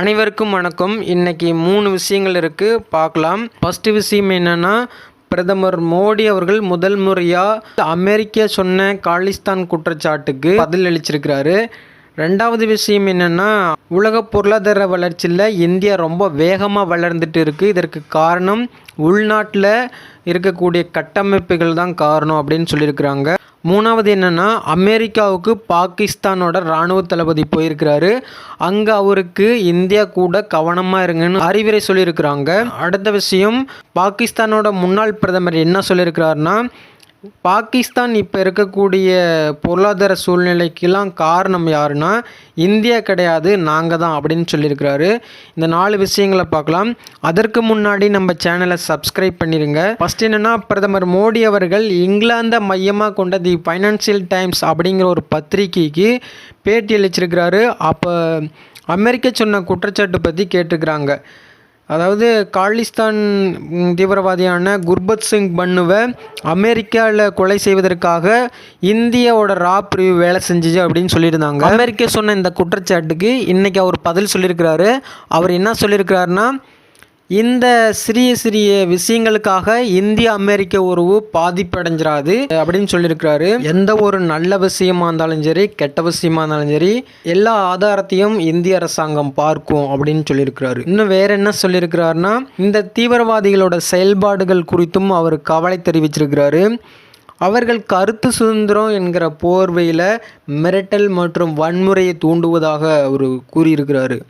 அனைவருக்கும் வணக்கம். இன்னைக்கு மூணு விஷயங்கள் இருக்குது பார்க்கலாம். ஃபஸ்ட்டு விஷயம் என்னென்னா பிரதமர் மோடி அவர்கள் முதல் முறையாக அமெரிக்கா சொன்ன காலிஸ்தான் குற்றச்சாட்டுக்கு பதில் அளிச்சிருக்கிறாரு. ரெண்டாவது விஷயம் என்னென்னா உலக பொருளாதார வளர்ச்சியில் இந்தியா ரொம்ப வேகமாக வளர்ந்துட்டு இருக்குது இதற்கு காரணம் உள்நாட்டில் இருக்கக்கூடிய கட்டமைப்புகள் தான் காரணம் அப்படின்னு சொல்லியிருக்கிறாங்க. மூணாவது என்னென்னா அமெரிக்காவுக்கு பாகிஸ்தானோட இராணுவ தளபதி போயிருக்கிறாரு. அங்கே அவருக்கு இந்தியா கூட கவனமாக இருங்கன்னு அறிவுரை சொல்லியிருக்கிறாங்க. அடுத்த விஷயம் பாகிஸ்தானோட முன்னாள் பிரதமர் என்ன சொல்லியிருக்கிறாருன்னா பாகிஸ்தான் இப்போ இருக்கக்கூடிய பொருளாதார சூழ்நிலைக்கெல்லாம் காரணம் யாருன்னா இந்தியா கிடையாது நாங்கள் தான் அப்படின்னு சொல்லியிருக்கிறாரு. இந்த நாலு விஷயங்களை பார்க்கலாம். அதற்கு முன்னாடி நம்ம சேனலை சப்ஸ்கிரைப் பண்ணிடுங்க ஃபஸ்ட் என்னென்னா பிரதமர் மோடி அவர்கள் இங்கிலாந்தை மையமாக கொண்ட தி ஃபைனான்சியல் டைம்ஸ் அப்படிங்கிற ஒரு பத்திரிக்கைக்கு பேட்டி அளிச்சிருக்கிறாரு. அப்போ அமெரிக்கா சொன்ன குற்றச்சாட்டு பற்றி கேட்டிருக்கிறாங்க அதாவது காலிஸ்தான் தீவிரவாதியான குர்பத் சிங் பன்னுவை அமெரிக்காவில் கொலை செய்வதற்காக இந்தியாவோட ரா பிரிவு வேலை செஞ்சுச்சு அப்படின்னு சொல்லியிருந்தாங்க. அமெரிக்கா சொன்ன இந்த குற்றச்சாட்டுக்கு இன்றைக்கி அவர் பதில் சொல்லியிருக்கிறாரு. அவர் என்ன சொல்லியிருக்கிறாருன்னா இந்த சிறிய சிறிய விஷயங்களுக்காக இந்திய அமெரிக்க உறவு பாதிப்படைஞ்சிராது அப்படின்னு சொல்லியிருக்கிறாரு. எந்த ஒரு நல்ல விஷயமா இருந்தாலும் சரி கெட்ட விஷயமா இருந்தாலும் சரி எல்லா ஆதாரத்தையும் இந்திய அரசாங்கம் பார்க்கும் அப்படின்னு சொல்லியிருக்கிறாரு. இன்னும் வேற என்ன சொல்லியிருக்கிறாருன்னா இந்த தீவிரவாதிகளோட செயல்பாடுகள் குறித்தும் அவர் கவலை தெரிவிச்சிருக்கிறாரு. அவர்கள் கருத்து சுதந்திரம் என்கிற போர்வையில் மிரட்டல் மற்றும் வன்முறையை தூண்டுவதாக அவர் கூறியிருக்கிறாரு.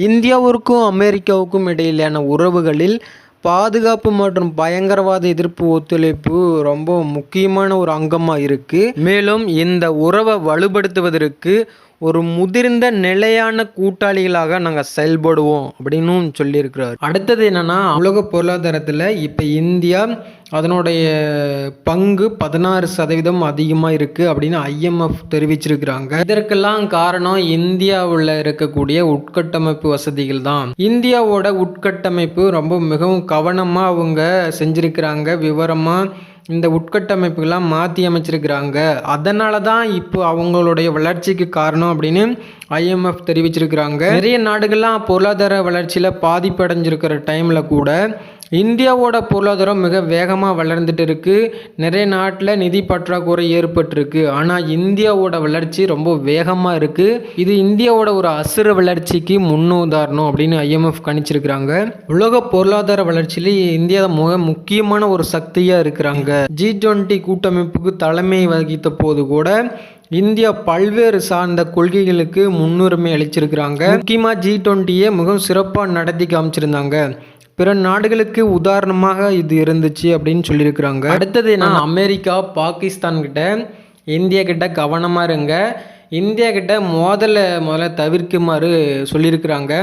இந்தியாவிற்கும் அமெரிக்காவுக்கும் இடையிலான உறவுகளில் பாதுகாப்பு மற்றும் பயங்கரவாத எதிர்ப்பு ஒத்துழைப்பு ரொம்ப முக்கியமான ஒரு அங்கமாக இருக்குது மேலும் இந்த உறவை வலுப்படுத்துவதற்கு ஒரு முதிர்ந்த நிலையான கூட்டாளிகளாக நாங்கள் செயல்படுவோம் அப்படின்னும் சொல்லியிருக்கிறார். அடுத்தது என்னன்னா உலக பொருளாதாரத்தில் இப்போ இந்தியா அதனுடைய பங்கு பதினாறு சதவீதம் அதிகமாக இருக்குது அப்படின்னு ஐஎம்எஃப் தெரிவிச்சிருக்கிறாங்க. இதற்கெல்லாம் காரணம் இந்தியாவில் இருக்கக்கூடிய உட்கட்டமைப்பு வசதிகள் தான். இந்தியாவோட உட்கட்டமைப்பு ரொம்ப மிகவும் கவனமாக அவங்க செஞ்சிருக்கிறாங்க. விவரமாக இந்த உட்கட்டமைப்புகள்லாம் மாற்றி அமைச்சிருக்கிறாங்க. அதனால தான் இப்போ அவங்களுடைய வளர்ச்சிக்கு காரணம் அப்படின்னு ஐஎம்எஃப் தெரிவிச்சிருக்கிறாங்க. நிறைய நாடுகள்லாம் பொருளாதார வளர்ச்சியில் பாதிப்படைஞ்சிருக்கிற டைமில் கூட இந்தியாவோட பொருளாதாரம் மிக வேகமாக வளர்ந்துட்டு இருக்குது நிறைய நாட்டில் நிதி பற்றாக்குறை ஏற்பட்டிருக்கு. ஆனால் இந்தியாவோட வளர்ச்சி ரொம்ப வேகமாக இருக்குது இது இந்தியாவோட ஒரு அசுர வளர்ச்சிக்கு முன்னுதாரணம் அப்படின்னு ஐஎம்எஃப் கணிச்சிருக்கிறாங்க. உலக பொருளாதார வளர்ச்சியில் இந்தியா மிக முக்கியமான ஒரு சக்தியாக இருக்கிறாங்க. ஜி டுவெண்ட்டி கூட்டமைப்புக்கு தலைமை வகித்த போது கூட இந்தியா பல்வேறு சார்ந்த கொள்கைகளுக்கு முன்னுரிமை அளிச்சிருக்கிறாங்க. முக்கியமாக ஜி டுவெண்ட்டியை மிகவும் சிறப்பாக நடத்தி காமிச்சிருந்தாங்க. பிற நாடுகளுக்கு உதாரணமாக இது இருந்துச்சு அப்படின்னு சொல்லியிருக்கிறாங்க. அடுத்தது என்ன அமெரிக்கா பாகிஸ்தான் கிட்ட இந்தியா கிட்ட கவனமாக இருங்க. இந்தியா கிட்ட மோதலை முதல்ல தவிர்க்குமாறு சொல்லியிருக்கிறாங்க.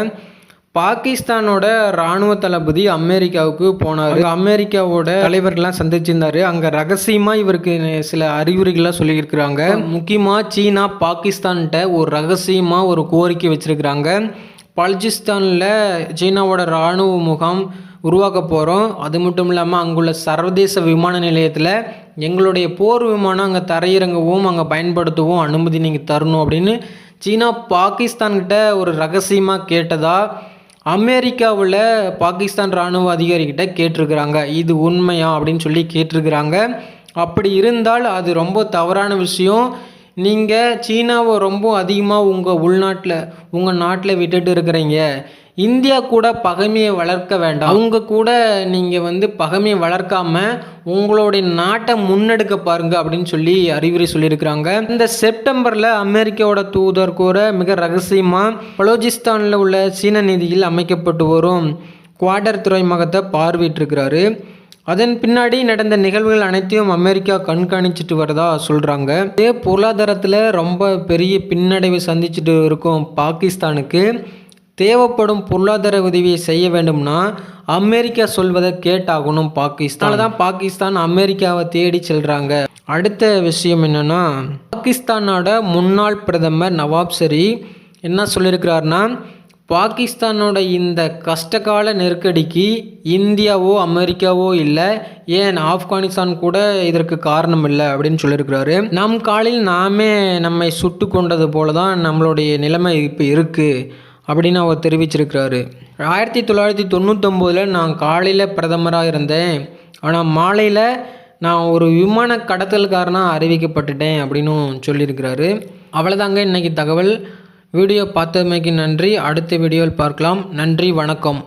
பாகிஸ்தானோட இராணுவ தளபதி அமெரிக்காவுக்கு போனார். அமெரிக்காவோட தலைவர்கள்லாம் சந்திச்சிருந்தாரு. அங்கே ரகசியமாக இவருக்கு சில அறிவுரைகள்லாம் சொல்லியிருக்கிறாங்க. முக்கியமாக சீனா பாகிஸ்தான்கிட்ட ஒரு ரகசியமாக ஒரு கோரிக்கை வச்சுருக்கிறாங்க. பல்ஜிஸ்தானில் சீனாவோட இராணுவ முகாம் உருவாக்க போகிறோம் அது மட்டும் இல்லாமல் அங்குள்ள சர்வதேச விமான நிலையத்தில் எங்களுடைய போர் விமானம் அங்கே தரையிறங்கவும் அங்கே பயன்படுத்தவும் அனுமதி நீங்கள் தரணும் அப்படின்னு சீனா பாகிஸ்தான்கிட்ட ஒரு ரகசியமாக கேட்டதா அமெரிக்காவில் பாகிஸ்தான் இராணுவ அதிகாரிகிட்ட கேட்டிருக்கிறாங்க. இது உண்மையா அப்படின்னு சொல்லி கேட்டிருக்கிறாங்க. அப்படி இருந்தால் அது ரொம்ப தவறான விஷயம். நீங்கள் சீனாவை ரொம்ப அதிகமாக உங்கள் உள்நாட்டில் உங்கள் நாட்டில் விட்டுட்டு இருக்கிறீங்க. இந்தியா கூட பகைமையை வளர்க்க வேண்டாம். அவங்க கூட நீங்கள் வந்து பகைமையை வளர்க்காமல் உங்களுடைய நாட்டை முன்னெடுக்க பாருங்க அப்படின்னு சொல்லி அறிவுரை சொல்லியிருக்கிறாங்க. இந்த செப்டம்பரில் அமெரிக்காவோட தூதர் கூட மிக ரகசியமாக பலோஜிஸ்தானில் உள்ள சீன நிதியில் அமைக்கப்பட்டு வரும் குவாடர் துறைமுகத்தை பார்வையிட்டிருக்கிறாரு. அதன் பின்னாடி நடந்த நிகழ்வுகள் அனைத்தையும் அமெரிக்கா கண்காணிச்சிட்டு வரதா சொல்கிறாங்க இதே பொருளாதாரத்தில் ரொம்ப பெரிய பின்னடைவை சந்திச்சுட்டு இருக்கும் பாகிஸ்தானுக்கு தேவைப்படும் பொருளாதார உதவியை செய்ய வேண்டும்னா அமெரிக்கா சொல்வதை கேட்டாகணும் பாகிஸ்தான். தான் பாகிஸ்தான் அமெரிக்காவை தேடி செல்கிறாங்க அடுத்த விஷயம் என்னென்னா பாகிஸ்தானோட முன்னாள் பிரதமர் நவாப் ஷெரீப் என்ன சொல்லியிருக்கிறாருன்னா பாகிஸ்தானோட இந்த கஷ்டகால நெருக்கடிக்கு இந்தியாவோ அமெரிக்காவோ இல்லை ஏன் ஆப்கானிஸ்தான் கூட இதற்கு காரணம் இல்லை அப்படின்னு சொல்லியிருக்கிறாரு. நம் காலில் நாமே நம்மை சுட்டு கொண்டது போல தான் நம்மளுடைய நிலைமை இப்போ இருக்குது அப்படின்னு அவர் தெரிவிச்சிருக்கிறாரு. ஆயிரத்தி தொள்ளாயிரத்தி தொண்ணூத்தொம்போதில் நான் காலையில் பிரதமராக இருந்தேன். ஆனால் மாலையில் நான் ஒரு விமான கடத்தல்காரனாக அறிவிக்கப்பட்டுட்டேன் அப்படின்னும் சொல்லியிருக்கிறாரு. அவ்வளோதாங்க இன்றைக்கி தகவல். வீடியோ பார்த்தமைக்கு நன்றி. அடுத்த வீடியோவில் பார்க்கலாம். நன்றி வணக்கம்.